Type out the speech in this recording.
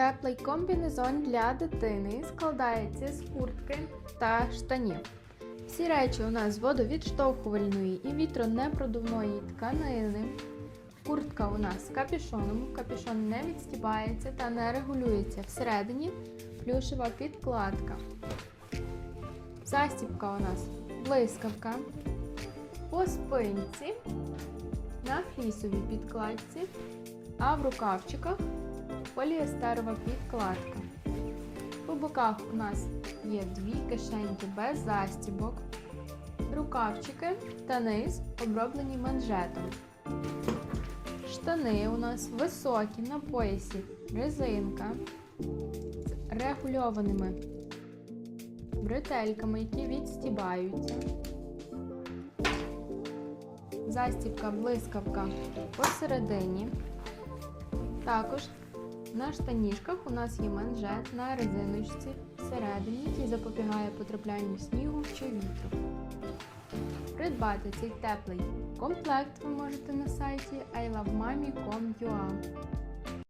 Теплий комбінезон для дитини складається з куртки та штанів. Всі речі у нас з водовідштовхувальної і вітронепродувної тканини. Куртка у нас з капюшоном. Капюшон не відстібається та не регулюється всередині. Плюшева підкладка. Застібка у нас блискавка. По спинці на флісовій підкладці, а в рукавчиках поліестерова підкладка. По боках у нас є дві кишеньки без застібок, рукавчики та низ оброблені манжетом. Штани у нас високі на поясі, резинка з регульованими бретельками, які відстібаються. Застібка блискавка посередині. Також на штанішках у нас є манжет на резиночці всередині, який запобігає потраплянню снігу чи вітру. Придбати цей теплий комплект ви можете на сайті ilovemami.com.ua